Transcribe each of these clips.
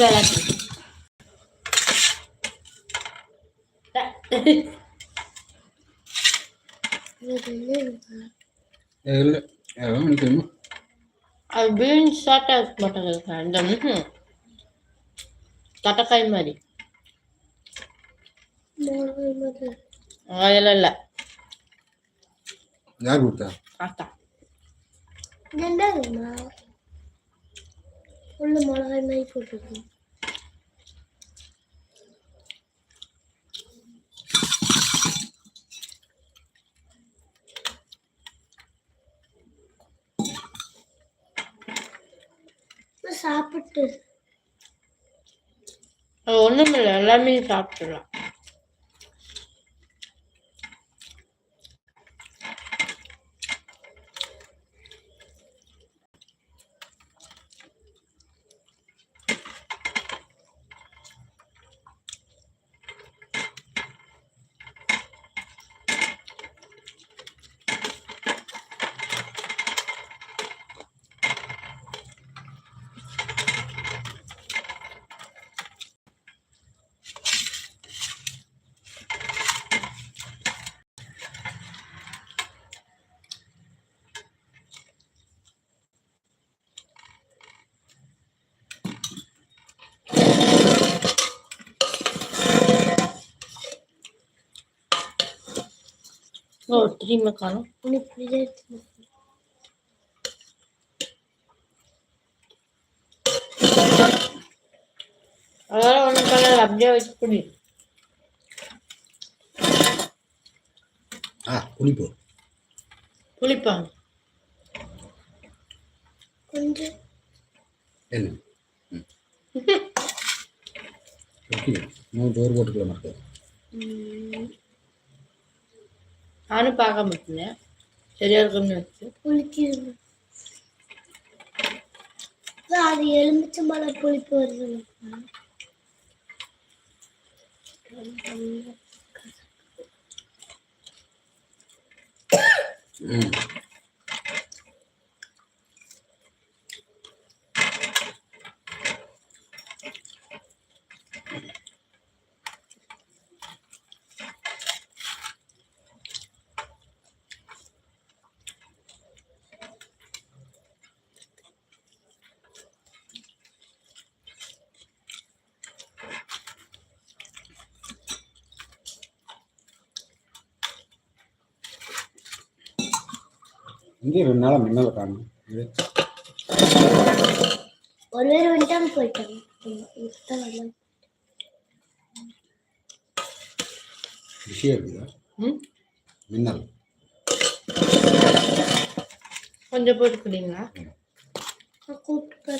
எல்லாத்தையும் இல்லை எனக்கு தெரியுமா அது பீன்ஸ் சாப்பிட்டா இருக்க. மாட்டாங்க ம்ஹும். தட்டைக்காய் மாதிரி. அதெல்லாம் இல்லை. யார் கொடுத்தா தாத்தா என்னதுமா உள்ள மிளகாய் மாதிரி போட்டுருக்கோம் சாப்பிட்டு இல்லை எல்லாமே சாப்பிட்டுடலாம் ஓ திரும்ப காணும் உனக்கு பிடிச்ச அதெல்லாம் ஒன்றும் பண்ணல அப்படியே வச்சு குடி ஆ புளிப்பு புளிப்பாங்க கொஞ்சம் என்ன ஓகே மூணு சோறு போட்டுக்கலாம் மக்கள் நானும் பார்க்க மாட்டேன் சரியா இருக்கும்னு வச்சு. புளிக்கிறது அது எலுமிச்சம்பழம் புளிப்பு வருது. ம். இங்கே ரெண்டு நாளாக மின்னலை காணும் இது ஒரு பேர் வந்துட்டாங்க போயிட்டாங்க. விஷயம் இருக்குதா? ம்? மின்னல். கொஞ்சம் போட்டு குடிங்களா? கூப்பிட்டு.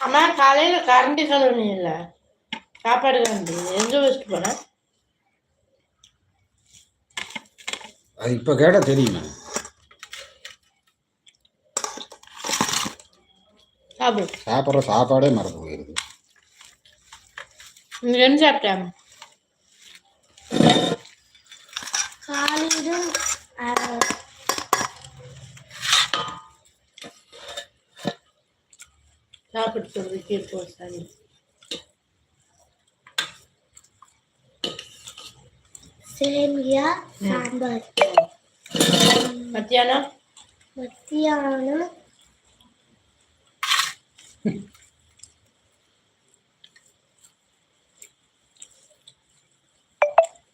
அம்மா காலையில கரண்டி இல்லை சாப்பாடு கரண்டி எங்க வச்சுட்டு போனேன் அது இப்போ கேட்டால் தெரியுமே. சாப்பிடு. சாப்பிட்ற சாப்பாடே மறந்து போயிடுது நீ என்ன சாப்பிட்டேன் காலையில அஹ், சாப்பிட்டு சொல்றதுக்கு இருக்கும் சாமி. சேமியா சாம்பார் மத்தியானம் மத்தியானம்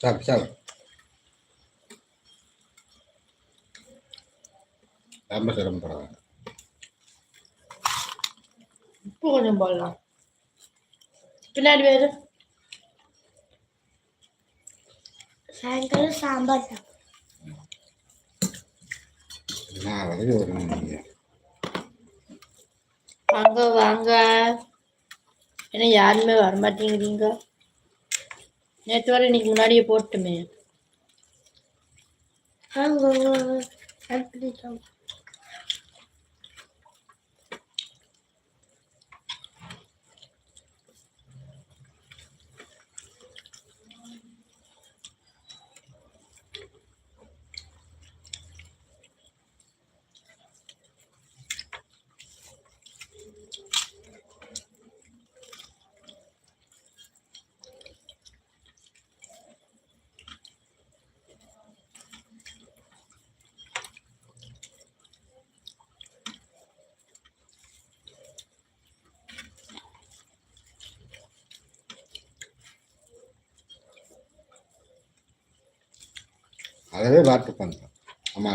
சாப்பிடு சாப்பிடு ரொம்ப சிரமப்படாத உப்பு கொஞ்சம் போடலாம் பின்னாடி வேறு சாயங்காலம் சாம்பார் நீங்கள் வாங்க வாங்க. ஏன்னா யாருமே வரமாட்டேங்கிறீங்க. நேற்று வரை இன்னைக்கு முன்னாடியே போட்டுமே. வாங்க அப்படி சாப்பிட்டேன். அதவே பார்த்து உட்காந்துட்டோம் அம்மா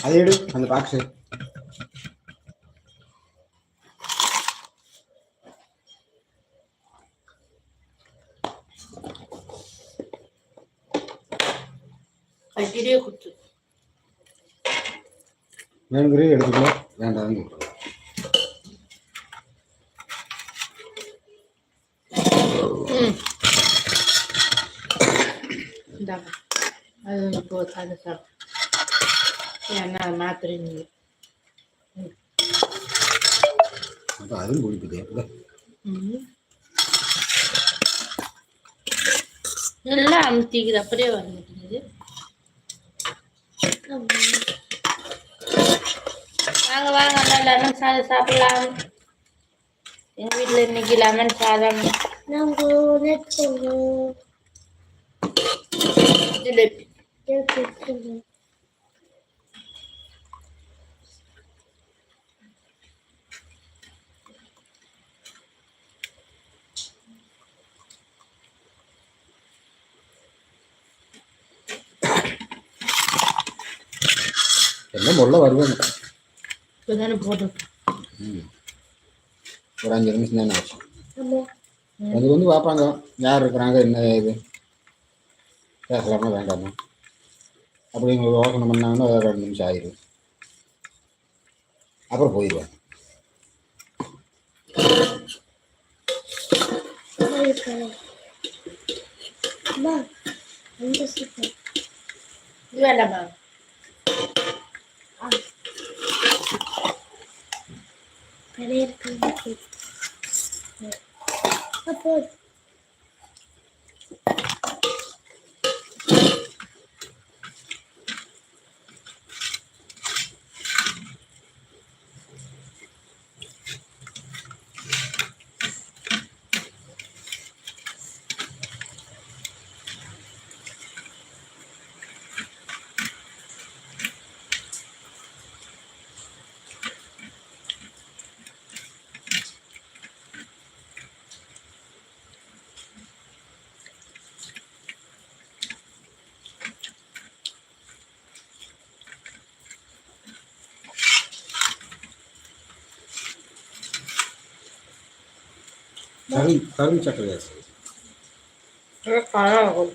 அது எடு அந்த பாக்ஸு வேணுங்கிறே எடுத்துக்கோ வேண்டாம்னு விட்டுருவோம் ம் இந்தாங்க அது ஒன்று போ அதை சாப்பிட்டு ஏன்னா மாத்திரைங்க அப்போ அதுவும் குடிக்குது இல்லை ம் நல்லா அமுத்திக்குது அப்படியே வர மாட்டேங்குது வாங்க வாங்க அண்ணா லெமன் சாதம் சாப்பிடலாம். எங்கள் வீட்டில் இன்னைக்கு லெமன் சாதம். நாங்கள் எல்லாம் முள்ள வருவேன் ஒரு அஞ்சு நிமிஷம் தானே ஆச்சு. அது வந்து பார்ப்பாங்க யார் இருக்கிறாங்க? என்ன இது பேசலாமா வேண்டாமா? அப்படி இவங்க யோசனை பண்ணாங்கன்னா ரெண்டு நிமிஷம் ஆயிடும் அப்புறம் போயிடுவேன் வேண்டாமா நிறைய இருக்கு அப்போ கரு கரும்பு சக்கரை காரம்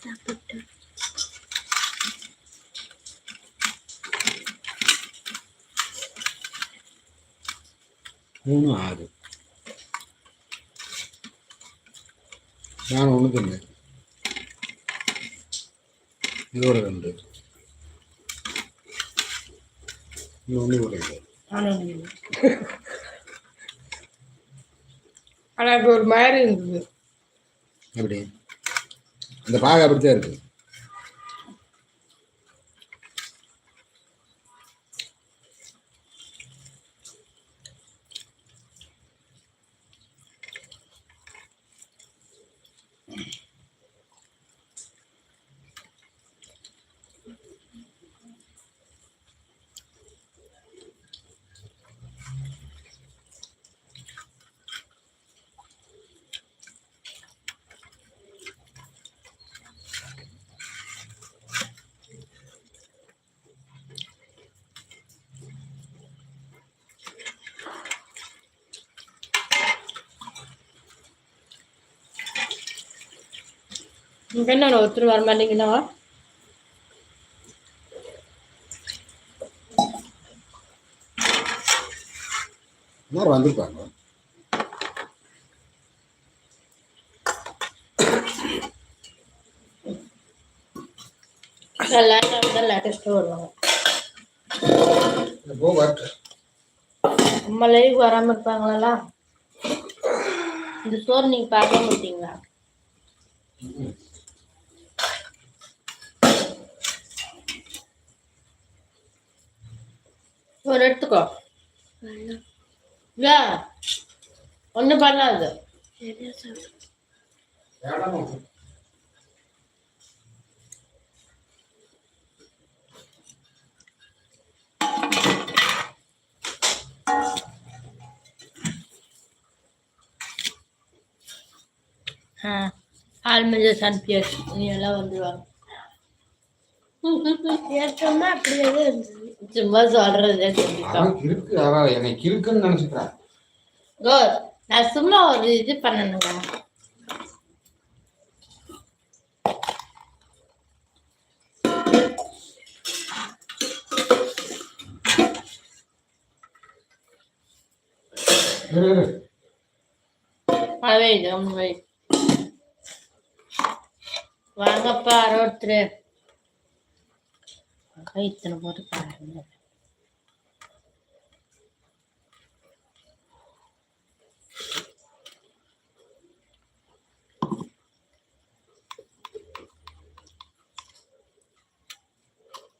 சாப்பிட்டோம் மூணு ஆறு இன்னொன்று கூட இல்லை. ஆனால் இப்போ ஒரு மாதிரி இருந்தது. எப்படி? அந்த பாகு அப்படித்தான் இருக்கு. என்ன ஒருத்தர் வர மாட்டேங்கன்னா எல்லாரும் வந்திருப்பாங்க நம்ம லைவ் வராமல் இருப்பாங்களா? இந்த சோறு நீங்கள் பார்க்க மாட்டீங்களா ஒரு எடுத்துக்கோ. ஏன் ஒன்றும் பண்ணாது. ஆல்மெஜஸ் அனுப்பியாச்சு நீ எல்லாம் வந்துடுவாங்க ஏற்றமா அப்படியே தான் இருந்தது. சும்மா அவன் கிறுக்கு அவன் என்னை கிறுக்குன்னு நினைச்சுக்கிறான். கோ நான் சும்மா ஒரு இது பண்ணணுங்க. வாங்கப்பா அறுபத்தி இத்தனை போட்டு பாருங்க.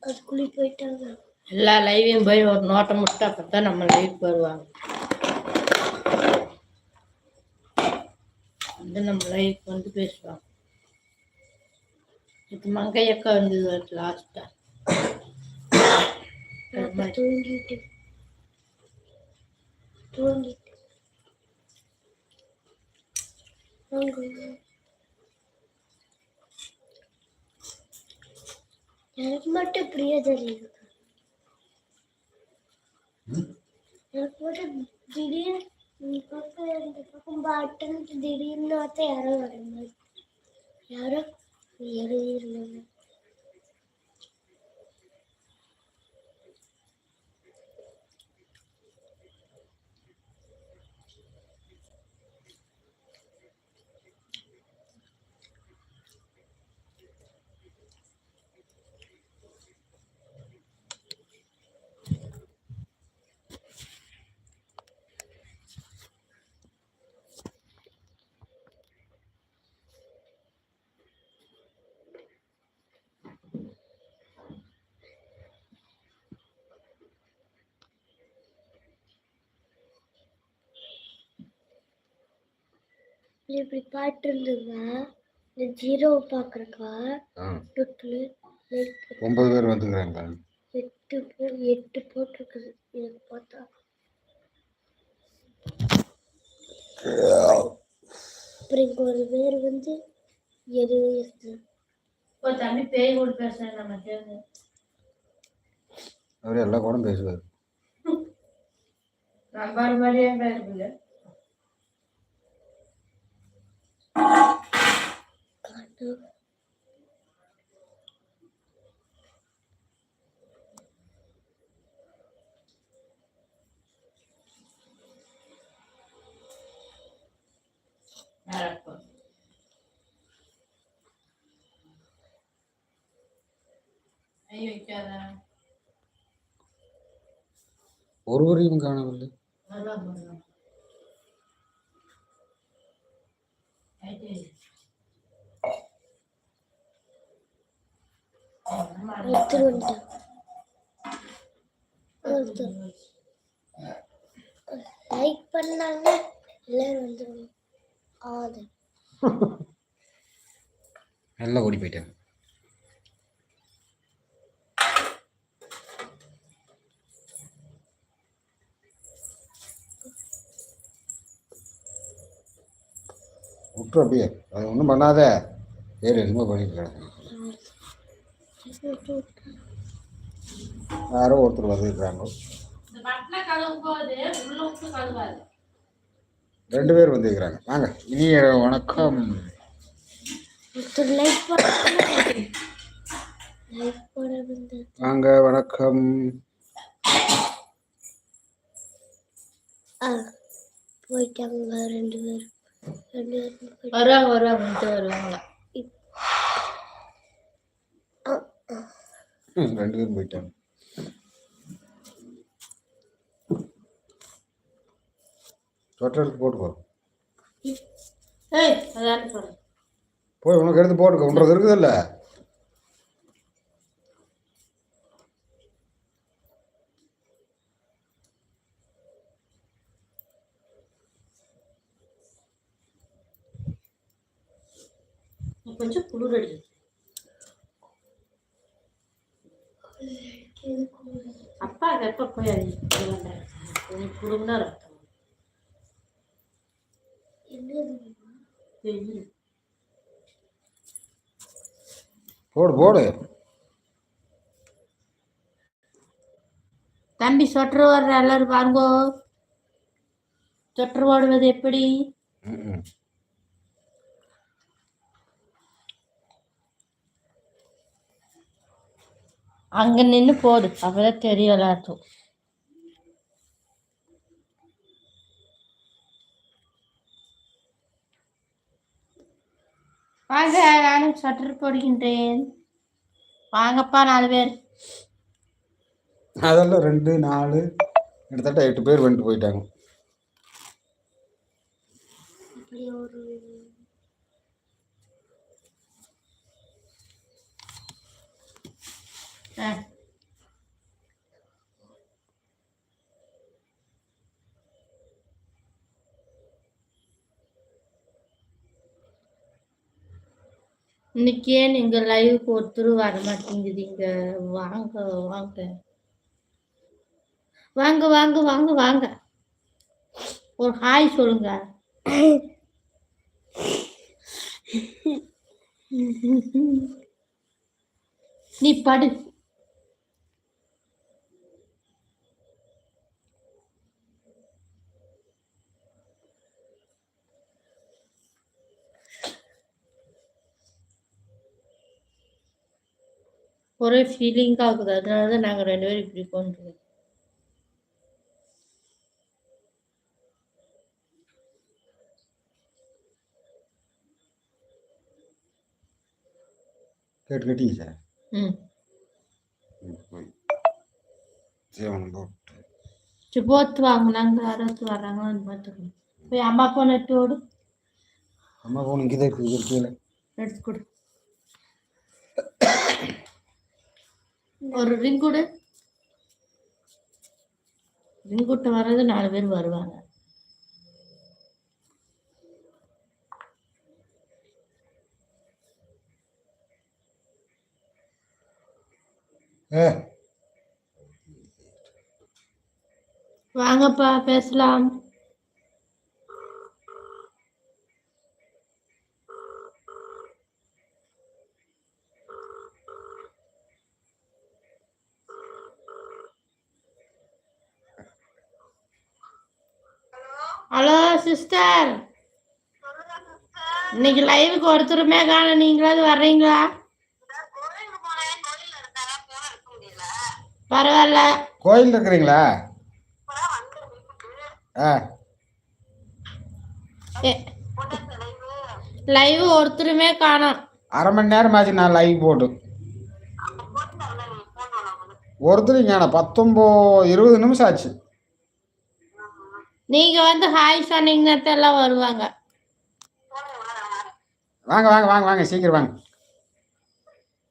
அதுக்குள்ளே போயிட்டாங்க. எல்லா லைவையும் போய் ஒரு நோட்டம் மட்டும் அப்போ தான் நம்ம லைவ் வருவாங்க. வந்து நம்ம லைவ் வந்து பேசுவாங்க. இது மங்கையக்கா வந்தது லாஸ்ட்டாக அப்ப தூங்கிட்டு தூங்கிட்டு தூங்கு. எனக்கு மட்டும் பிரிய தெரியுது ம்? எனக்கு மட்டும் திடீர்னு இந்த பக்கம் இந்த பக்கம் பாட்டுன்னு திடீர்னு பார்த்தா யாரோ வர மாதிரி யாரோ எழுதிருந்தாங்க இப்படி பாட்டு இருந்துங்க இந்த ஜீரோவை பார்க்குறக்கா டுட்டுல ஒன்பது பேர் வந்துக்கிறாங்க. எட்டு போ எட்டு போட்டிருக்குது. எனக்கு பார்த்தா. அப்புறம் இங்க ஒரு பேர் வந்து எது இருக்கு இப்போ தம்பி பேய் கூட பேசுகிறேன் நம்ம சேர்ந்து அவர் எல்லா கூட பேசுவார். நம்பாடு மாதிரியே இருக்குது ஒருவரையும் காணவில்லை அதான் பண்ணும் ஐடி ஒருத்தர் வந்துட்டான் ஒருத்தர் லைக் பண்ணாங்க எல்லாரும் வந்துருவாங்க. ஆது நல்லா ஓடி போயிட்டேன். விட்டுரு அப்படியே அது ஒன்றும் பண்ணாத. ஏறு என்னமோ பண்ணிட்டு கிடக்கு. யாரோ ஒருத்தர் வந்துருக்குறாங்க. விட்டு ரெண்டு பேர் வந்துருக்குறாங்க. வாங்க இனிய வணக்கம். வாங்க வணக்கம். ஆ போயிட்டாங்க ரெண்டு பேரும். வருவாங்க வருவாங்க வந்துட்டு வருவாங்களா ரெண்டு பேரும் போயிட்டாங்க. சொட்டர் எடுத்து போட்டுக்கோ ஏய் அதான் போய் உனக்கு எடுத்து போட்டுக்கோ. உன்றது இருக்குதுல்ல? கொஞ்சம் குளிர் அடிக்குது அப்பா எப்ப போய் அடிச்சு கொஞ்சம் குளிர்னா ரத்தம். போடு போடு. தம்பி சொட்டர் வர்ற எல்லாரும் பாருங்கோ. சொட்டர் ஓடுவது எப்படி? அங்க நின்று போடு. அப்பதான் எல்லாருக்கும் வாங்க நானும் சொட்டர் போடுகின்றேன். வாங்கப்பா நாலு பேர். அதெல்லாம் ரெண்டு நாலு. கிட்டத்தட்ட எட்டு பேர் வந்துட்டு போயிட்டாங்க இப்படி ஒரு ஆ இன்னைக்கு ஏன் நீங்க லைவுக்கு ஒருத்தரும் வர மாட்டேங்குதீங்க வாங்க வாங்க. வாங்க வாங்க வாங்க வாங்க. ஒரு ஹாய் சொல்லுங்க. நீ படு. ஒரே ஃபீலிங்காக ஆகுது அதனால தான் நாங்கள் ரெண்டு பேரும் இப்படி கொண்டு கேட்டு கேட்டீங்க சார்? ம். போய். ஜீவனம் போட்டு. போத்து வாங்க. நாங்கள் யாராவது வர்றாங்களான்னு பார்த்துக்கணும். போய் அம்மா ஃபோன் எடுத்து ஓடு. அம்மா போன் இங்கே தான் இருக்குது எடுத்து கொடு. ஒரு ரிங் கொடு. ரிங் விட்டு வர்றது நாலு பேர் வருவாங்க. வாங்கப்பா பேசலாம். லைவுக்கு ஒருத்தருமே காண நீங்களாவது வர்றீங்களா? பரவாயில்ல. கோயில் இருக்கிறீங்களா? ஆ. லைவ் ஒருத்தருமே காணோம். அரை மணி நேரம் ஆச்சு நான் லைவ் போட்டு. ஒருத்தர் ஞான பத்தொம்போ இருபது நிமிஷம் ஆச்சு. நீங்க வந்து ஹாய் சொன்னீங்கன்னா எல்லாம் வருவாங்க. வாங்க வாங்க வாங்க வாங்க சீக்கிரம் வாங்க.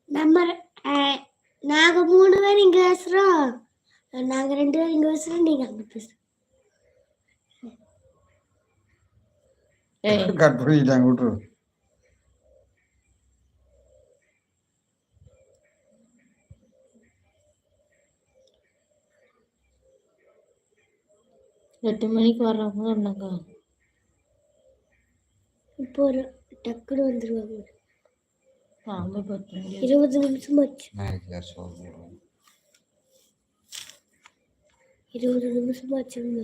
நம்ம அஹ், நாங்க மூணு பேர் இங்க பேசுறோம். நாங்க ரெண்டு பேரும் இங்க பேசுறோம் நீங்க அங்க பேசுறோம். ஏய். கட் பண்ணிட்டாங்க விட்டுரு. எட்டு மணிக்கு வர்றவங்க என்னங்க? இப்போ ஒரு டக்குன்னு வந்துருவாங்க. இருபது நிமிஷம் ஆச்சு. இருபது நிமிஷம் ஆச்சுங்க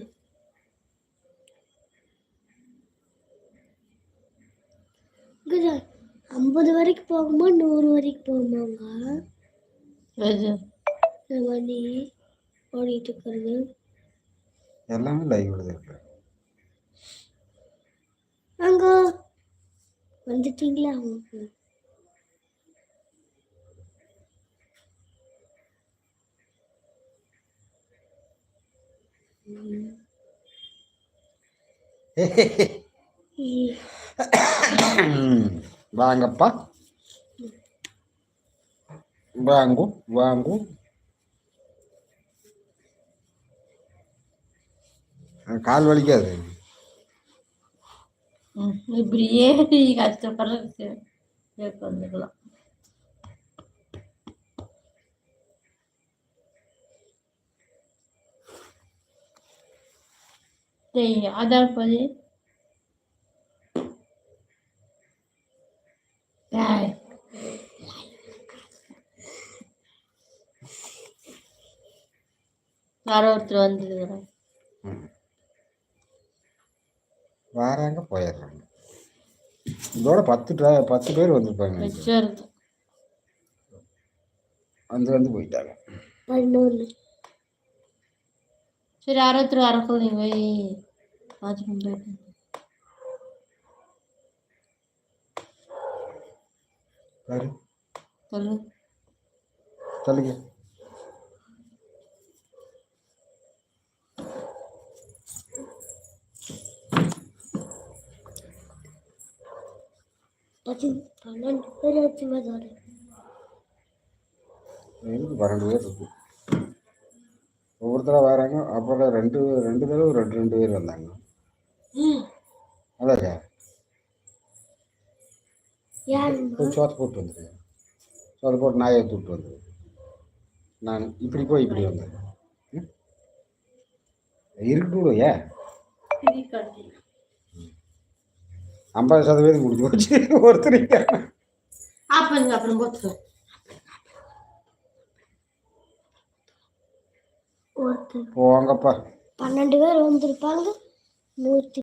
ஐம்பது வரைக்கும் போகுமா நூறு வரைக்கும் போகுமாங்க வண்டி ஓடிட்டு இருக்கிறது. எல்லாமே லைவ் இருக்கு. அங்க வந்துட்டீங்களா? வாங்கப்பா. வாங்கு வாங்கு. கால் வலிக்காது. ம், இப்படி ஏறி கஷ்டப்படுறதுக்கு கேட்க வந்துக்கலாம் டேய் ஆதார் போது டேய் யாரோ ஒருத்தர் வந்துருக்குறாங்க வராங்க போயிடுறாங்க. இதோட பத்து ட்ரா- பத்து பேர் வந்திருப்பாங்க வந்து வந்து போயிட்டாங்க. சரி யாரோ ஒருத்தர் வரக்குள்ள நீ போய் பார்த்துட்டு போயிட்டு சொல்லு. பத்து பன்னெண்டு பேர் வச்சு மாதிரி இருக்கு பன்னெண்டு பேர் இருக்கு. ஒவ்வொருத்தராக வராங்க. அப்புறம் ரெண்டு ரெண்டு தடவை ரெண்டு ரெண்டு பேர் வந்தாங்க. ம். அதான் சோத்து போட்டு வந்துடுங்க சோத்து போட்டு நாயை தூட்டு வந்துடு நான் இப்படி போய் இப்படி வந்தேன் ம்? இருக்கட்டும் ஏன் ஐம்பது சதவீதம் முடிஞ்சு போச்சு. ஒருத்தர் ஆப்பங்க அப்புறம் போங்கப்பா. பன்னெண்டு பேர் வந்திருப்பாங்க. நூற்றி